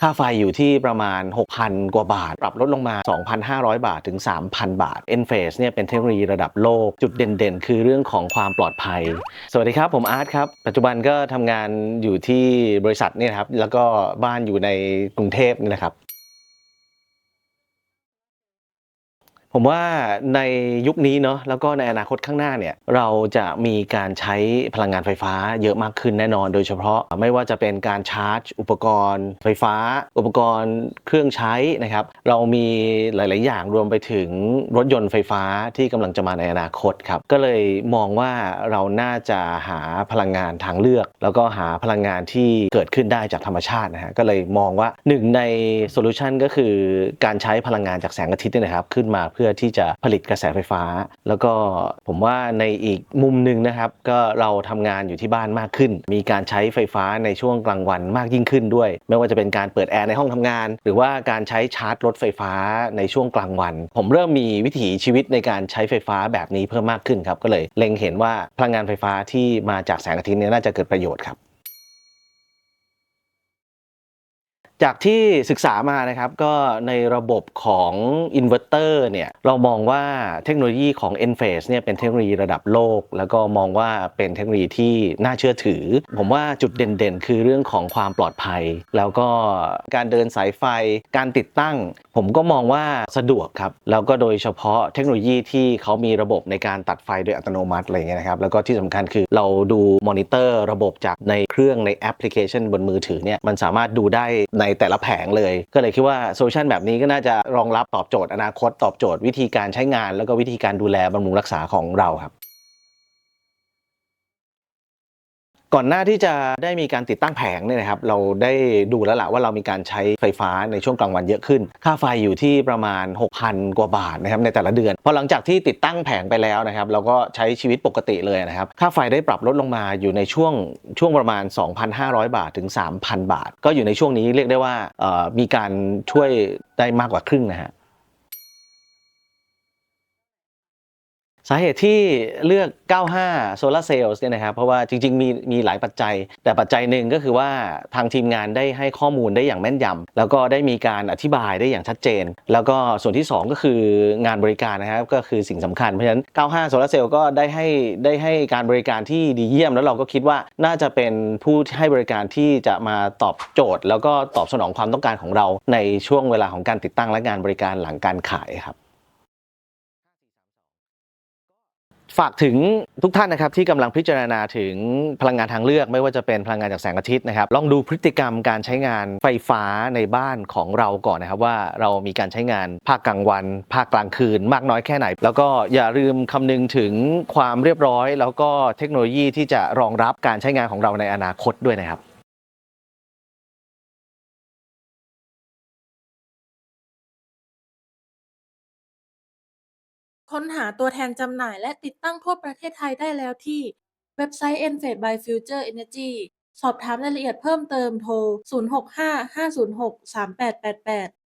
ค่าไฟอยู่ที่ประมาณ 6,000 กว่าบาท ปรับลดลงมา 2,500 บาทถึง 3,000 บาท e n p h a s e เนี่ยเป็นเทคโนโลยีระดับโลก จุดเด่นๆ คือเรื่องของความปลอดภัย สวัสดีครับ ผมอาร์ตครับ ปัจจุบันก็ทำงานอยู่ที่บริษัทเนี่ยครับ แล้วก็บ้านอยู่ในกรุงเทพนี่นะครับ ผมว่าในยุคนี้เนาะแล้วก็ในอนาคตข้างหน้าเนี่ยเราจะมีการใช้พลังงานไฟฟ้าเยอะมากขึ้นแน่นอน โดยเฉพาะไม่ว่าจะเป็นการชาร์จ อุปกรณ์ ไฟฟ้า อุปกรณ์เครื่องใช้นะครับ เรามีหลาย ๆ อย่างรวมไปถึงรถยนต์ไฟฟ้าที่กำลังจะมาในอนาคตครับก็เลยมองว่าเราน่าจะหาพลังงานทางเลือก แล้วก็หาพลังงานที่เกิดขึ้นได้จากธรรมชาตินะฮะก็เลยมองว่าหนึ่งในโซลูชันก็คือการใช้พลังงานจากแสงอาทิตย์นี่นะครับขึ้นมาเพื่อที่จะผลิตกระแสไฟฟ้า แล้วก็ผมว่าในอีกมุมหนึ่งนะครับก็เราทำงานอยู่ที่บ้านมากขึ้น มีการใช้ไฟฟ้าในช่วงกลางวันมากยิ่งขึ้นด้วย ไม่ว่าจะเป็นการเปิดแอร์ในห้องทำงาน หรือว่าการใช้ชาร์จรถไฟฟ้าในช่วงกลางวัน ผมเริ่มมีวิถีชีวิตในการใช้ไฟฟ้าแบบนี้เพิ่มมากขึ้นครับก็เลยเล็งเห็นว่าพลังงานไฟฟ้าที่มาจากแสงอาทิตย์เนี่ยน่าจะเกิดประโยชน์ครับ จากที่ศึกษามานะครับก็ในระบบของอินเวอร์เตอร์เนี่ยเรามองว่าเทคโนโลยีของ e n p h a s e เนี่ยเป็นเทคโนโลยีระดับโลก แล้วก็มองว่าเป็นเทคโนโลยีที่น่าเชื่อถือ ผมว่าจุดเด่นๆ คือเรื่องของความปลอดภัย แล้วก็การเดินสายไฟการติดตั้ง ผมก็มองว่าสะดวกครับ แล้วก็โดยเฉพาะเทคโนโลยีที่เขามีระบบในการตัดไฟโดยอัตโนมัติอะไรเงี้ยนะครับแล้วก็ที่สำคัญคือเราดูมอนิเตอร์ระบบจากในเครื่องในแอปพลิเคชันบนมือถือเนี่ยมันสามารถดูได้ในแต่ละแผงเลย ก็เลยคิดว่าโซลูชันแบบนี้ก็น่าจะรองรับตอบโจทย์อนาคตตอบโจทย์วิธีการใช้งาน แล้วก็วิธีการดูแลบำรุงรักษาของเราครับ ก่อนหน้าที่จะได้มีการติดตั้งแผงเนี่ยนะครับ เราได้ดูแล้วล่ะว่าเรามีการใช้ไฟฟ้าในช่วงกลางวันเยอะขึ้น ค่าไฟอยู่ที่ประมาณ 6,000 กว่าบาทนะครับในแต่ละเดือน พอหลังจากที่ติดตั้งแผงไปแล้วนะครับ เราก็ใช้ชีวิตปกติเลยนะครับ ค่าไฟได้ปรับลดลงมาอยู่ในช่วงช่วงประมาณ 2,500 บาทถึง 3,000 บาท ก็อยู่ในช่วงนี้เรียกได้ว่ามีการช่วยได้มากกว่าครึ่งนะฮะ สาเหตุที่เลือก 95 Solar Cells เนี่ยนะครับ เพราะว่าจริง ๆ มีมีหลายปัจจัย แต่ปัจจัยหนึ่งก็คือว่าทางทีมงานได้ให้ข้อมูลได้อย่างแม่นยำแล้วก็ได้มีการอธิบายได้อย่างชัดเจน แล้วก็ส่วนที่ 2 ก็คืองานบริการนะครับ ก็คือสิ่งสำคัญ เพราะฉะนั้น 95 Solar Cell ก็ได้ให้ได้ให้การบริการที่ดีเยี่ยม แล้วเราก็คิดว่าน่าจะเป็นผู้ให้บริการที่จะมาตอบโจทย์ แล้วก็ตอบสนองความต้องการของเราในช่วงเวลาของการติดตั้งและงานบริการหลังการขายครับ ฝากถึงทุกท่านนะครับที่กำลังพิจารณาถึงพลังงานทางเลือก ไม่ว่าจะเป็นพลังงานจากแสงอาทิตย์นะครับลองดูพฤติกรรมการใช้งานไฟฟ้าในบ้านของเราก่อนนะครับว่าเรามีการใช้งานภาคกลางวัน ภาคกลางคืน มากน้อยแค่ไหน แล้วก็อย่าลืมคำนึงถึงความเรียบร้อย แล้วก็เทคโนโลยีที่จะรองรับการใช้งานของเราในอนาคตด้วยนะครับ ค้นหาตัวแทนจำหน่ายและติดตั้งทั่วประเทศไทยได้แล้วที่เว็บไซต์ Enphase by Future Energy สอบถามรายละเอียดเพิ่มเติมโทร 065 506 3888